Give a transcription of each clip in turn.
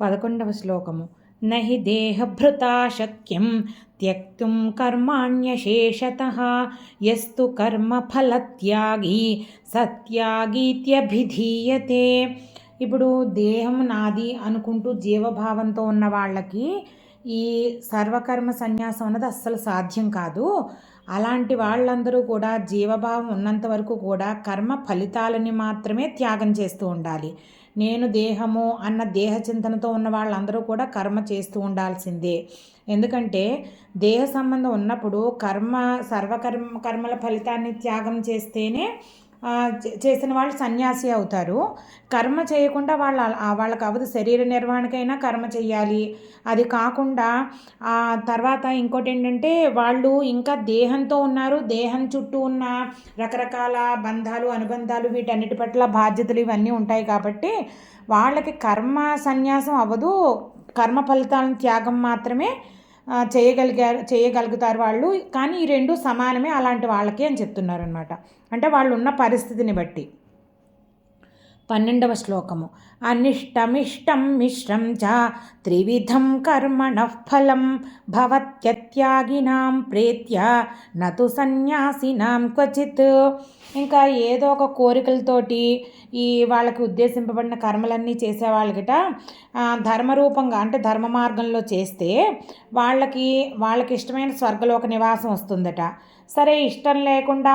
పదకొండవ శ్లోకము. నహి దేహభృతా శక్యం త్యక్తుం కర్మాణ్యశేషత ఎస్తు కర్మఫలత్యాగి సత్యాగీత్యభిధీయతే. ఇప్పుడు దేహం నాది అనుకుంటూ జీవభావంతో ఉన్న వాళ్ళకి ఈ సర్వకర్మ సన్యాసం అన్నది అస్సలు సాధ్యం కాదు. అలాంటి వాళ్ళందరూ కూడా జీవభావం ఉన్నంత వరకు కూడా కర్మ ఫలితాలని మాత్రమే త్యాగం చేస్తూ ఉండాలి. నేను దేహము అన్న దేహ చింతనతో ఉన్న వాళ్ళందరూ కూడా కర్మ చేస్తూ ఉండాల్సిందే. ఎందుకంటే దేహ సంబంధం ఉన్నప్పుడు కర్మ సర్వకర్మ కర్మల ఫలితాన్ని త్యాగం చేస్తేనే చేసిన వాళ్ళు సన్యాసి అవుతారు. కర్మ చేయకుండా వాళ్ళ వాళ్ళకి అవదు. శరీర నిర్వహణకైనా కర్మ చేయాలి అది కాకుండా తర్వాత ఇంకోటి ఏంటంటే వాళ్ళు ఇంకా దేహంతో ఉన్నారు. దేహం చుట్టూ ఉన్న రకరకాల బంధాలు అనుబంధాలు వీటన్నిటి పట్ల బాధ్యతలు ఇవన్నీ ఉంటాయి కాబట్టి వాళ్ళకి కర్మ సన్యాసం అవ్వదు. కర్మ ఫలితాలను త్యాగం మాత్రమే చేయగలిగారు చేయగలుగుతారు వాళ్ళు. కానీ ఈ రెండు సమానమే అలాంటి వాళ్ళకి అని చెప్తున్నారు అనమాట అంటే వాళ్ళు ఉన్న పరిస్థితిని బట్టి. పన్నెండవ శ్లోకము. అనిష్టమిష్టం మిశ్రం చ త్రివిధం కర్మణ ఫలం భవత్యత్యాగినాం ప్రేత్య నతు సన్యాసినాం క్వచిత్. ఇంకా ఏదో ఒక కోరికలతోటి ఈ వాళ్ళకి ఉద్దేశింపబడిన కర్మలన్నీ చేసే వాళ్ళకిట ధర్మరూపంగా అంటే ధర్మ మార్గంలో చేస్తే వాళ్ళకి వాళ్ళకి ఇష్టమైన స్వర్గలోక నివాసం వస్తుందట. సరే ఇష్టం లేకుండా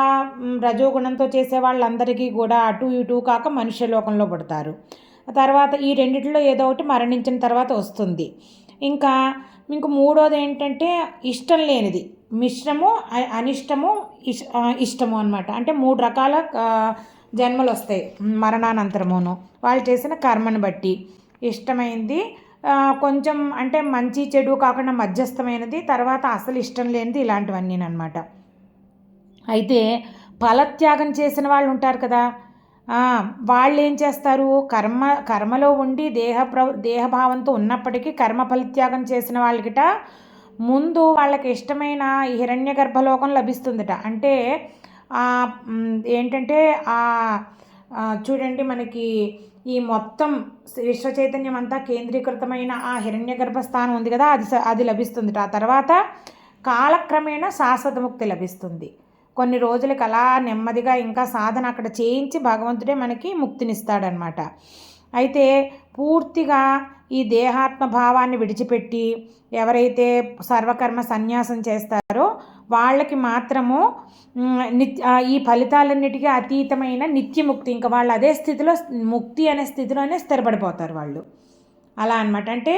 రజోగుణంతో చేసే వాళ్ళందరికీ కూడా అటు ఇటు కాక మనుష్య లోకంలో పడతారు. తర్వాత ఈ రెండిట్లో ఏదో ఒకటి మరణించిన తర్వాత వస్తుంది. ఇంకా ఇంక మూడోది ఏంటంటే ఇష్టం లేనిది. మిశ్రము అనిష్టము ఇష్ ఇష్టము అనమాట అంటే మూడు రకాల జన్మలు వస్తాయి మరణానంతరమును. వాళ్ళు చేసిన కర్మను బట్టి. ఇష్టమైంది కొంచెం అంటే మంచి చెడు కాకుండా మధ్యస్థమైనది తర్వాత అసలు ఇష్టం లేనిది ఇలాంటివన్నీ అనమాట అయితే ఫలత్యాగం చేసిన వాళ్ళు ఉంటారు కదా వాళ్ళు ఏం చేస్తారు? కర్మ కర్మలో ఉండి దేహ ప్ర దేహభావంతో ఉన్నప్పటికీ కర్మ ఫలిత్యాగం చేసిన వాళ్ళకిట ముందు వాళ్ళకి ఇష్టమైన హిరణ్య గర్భలోకం లభిస్తుందిట. అంటే ఏంటంటే చూడండి మనకి ఈ మొత్తం విశ్వ చైతన్యం అంతా కేంద్రీకృతమైన ఆ హిరణ్య గర్భస్థానం ఉంది కదా అది అది లభిస్తుంది ఆ తర్వాత కాలక్రమేణా శాశ్వతముక్తి లభిస్తుంది. కొన్ని రోజులకి అలా నెమ్మదిగా ఇంకా సాధన అక్కడ చేయించి భగవంతుడే మనకి ముక్తినిస్తాడనమాట. అయితే పూర్తిగా ఈ దేహాత్మ భావాన్ని విడిచిపెట్టి ఎవరైతే సర్వకర్మ సన్యాసం చేస్తారో వాళ్ళకి మాత్రము ఈ ఫలితాలన్నిటికీ అతీతమైన నిత్యముక్తి ఇంకా వాళ్ళు అదే స్థితిలో ముక్తి అనే స్థితిలోనే స్థిరపడిపోతారు వాళ్ళు. అలా అనమాట అంటే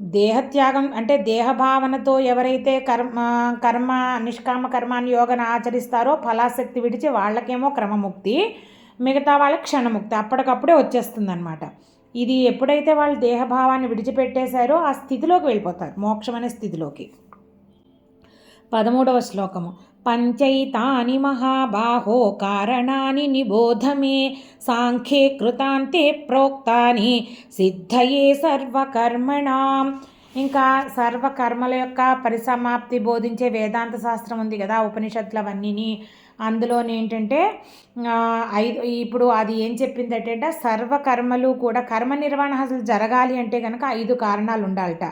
దేహత్యాగం అంటే దేహభావనతో ఎవరైతే కర్మ కర్మ నిష్కామ కర్మాన్ని యోగను ఆచరిస్తారో ఫలాశక్తి విడిచి వాళ్ళకేమో క్రమముక్తి మిగతా వాళ్ళకి క్షణముక్తి అప్పటికప్పుడే వచ్చేస్తుంది అనమాట ఇది ఎప్పుడైతే వాళ్ళు దేహభావాన్ని విడిచిపెట్టేశారో ఆ స్థితిలోకి వెళ్ళిపోతారు మోక్షం అనే స్థితిలోకి. పదమూడవ శ్లోకము. పంచైతాని మహాబాహో కారణాని నిబోధమే సాంఖ్యే కృతాంతే ప్రోక్తాని సిద్ధయే సర్వకర్మణాం. ఇంకా సర్వకర్మల యొక్క పరిసమాప్తి బోధించే వేదాంత శాస్త్రం ఉంది కదా ఉపనిషత్తులవన్నీ అవన్నీని అందులో ఏంటంటే ఐదు ఇప్పుడు అది ఏం చెప్పింది అంటే సర్వకర్మలు కూడా కర్మ నిర్వహణ అసలు జరగాలి అంటే కనుక ఐదు కారణాలు ఉండాలట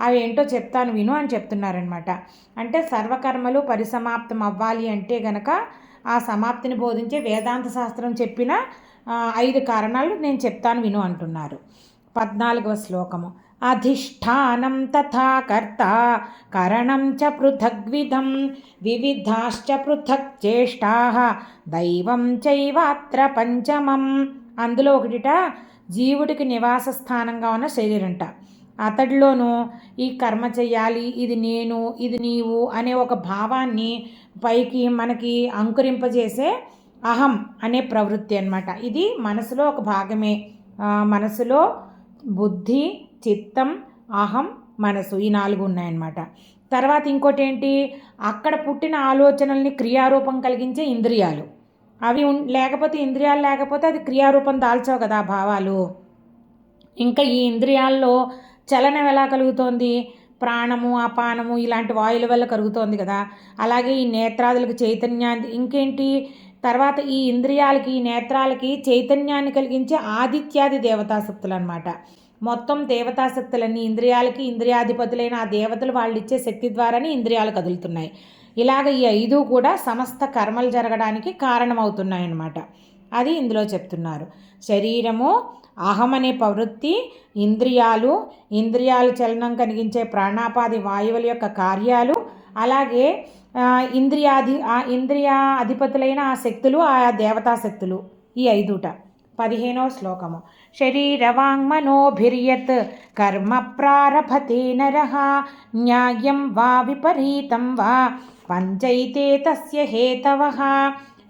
అవి ఏంటో చెప్తాను విను అని చెప్తున్నారనమాట అంటే సర్వకర్మలు పరిసమాప్తం అవ్వాలి అంటే గనక ఆ సమాప్తిని బోధించే వేదాంత శాస్త్రం చెప్పిన ఐదు కారణాలు నేను చెప్తాను విను అంటున్నారు. పద్నాలుగవ శ్లోకము. అధిష్టానం తథా కర్త కరణం చ పృథగ్విధం వివిధాశ్చ పృథక్ చేష్టా దైవం చైవాత్ర పంచమం. అందులో ఒకటిట జీవుడికి నివాస స్థానంగా ఉన్న శరీరంట. అతడిలోనూ ఈ కర్మ చెయ్యాలి ఇది నేను ఇది నీవు అనే ఒక భావాన్ని పైకి మనకి అంకురింపజేసే అహం అనే ప్రవృత్తి అనమాట ఇది మనసులో ఒక భాగమే. మనసులో బుద్ధి చిత్తం అహం మనసు ఈ నాలుగు ఉన్నాయన్నమాట. తర్వాత ఇంకోటి ఏంటి అక్కడ పుట్టిన ఆలోచనల్ని క్రియారూపం కలిగించే ఇంద్రియాలు. అవి లేకపోతే ఇంద్రియాలు లేకపోతే అది క్రియారూపం దాల్చావు కదా భావాలు. ఇంకా ఈ ఇంద్రియాల్లో చలనం ఎలా కలుగుతోంది? ప్రాణము అపానము ఇలాంటి వాయుల వల్ల కలుగుతోంది కదా. అలాగే ఈ నేత్రాదులకు చైతన్యాన్ని ఇంకేంటి? తర్వాత ఈ ఇంద్రియాలకి ఈ నేత్రాలకి చైతన్యాన్ని కలిగించే ఆదిత్యాది దేవతాశక్తులు అనమాట మొత్తం దేవతాశక్తులన్నీ ఇంద్రియాలకి ఇంద్రియాధిపతులైన ఆ దేవతలు వాళ్ళు ఇచ్చే శక్తి ద్వారానే ఇంద్రియాలు కదులుతున్నాయి. ఇలాగ ఈ ఐదు కూడా సమస్త కర్మలు జరగడానికి కారణమవుతున్నాయన్నమాట. అది ఇందులో చెప్తున్నారు. శరీరము అహం అనే ప్రవృత్తి ఇంద్రియాలు ఇంద్రియాలు చలనం కలిగించే ప్రాణాపాది వాయువుల యొక్క కార్యాలు అలాగే ఇంద్రియాధి ఆ ఇంద్రియ అధిపతులైన ఆ శక్తులు ఆ దేవతా శక్తులు ఈ ఐదుట. పదిహేనో శ్లోకము. శరీరవాంగ్మనోభిర్యత్ కర్మ ప్రారభతే నర న్యాయం వా విపరీతం వా పంచైతే తస్య హేతవ.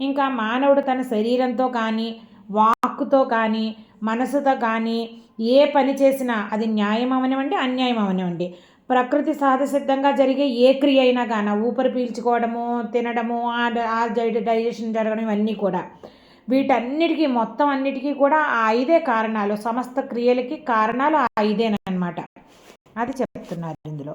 ఇంకా మానవుడు తన శరీరంతో కానీ వాక్కుతో కానీ మనసుతో కానీ ఏ పని చేసినా అది న్యాయం అవనివ్వండి అన్యాయం అవనివ్వండి ప్రకృతి సహజసిద్ధంగా జరిగే ఏ క్రియ అయినా కానీ ఊపిరి పీల్చుకోవడము తినడము ఆ డైజెషన్ జరగడం ఇవన్నీ కూడా. వీటన్నిటికీ మొత్తం అన్నిటికీ కూడా ఆ ఐదే కారణాలు సమస్త క్రియలకి కారణాలు ఆ ఐదేనమాట అది చెప్తున్నారు ఇందులో.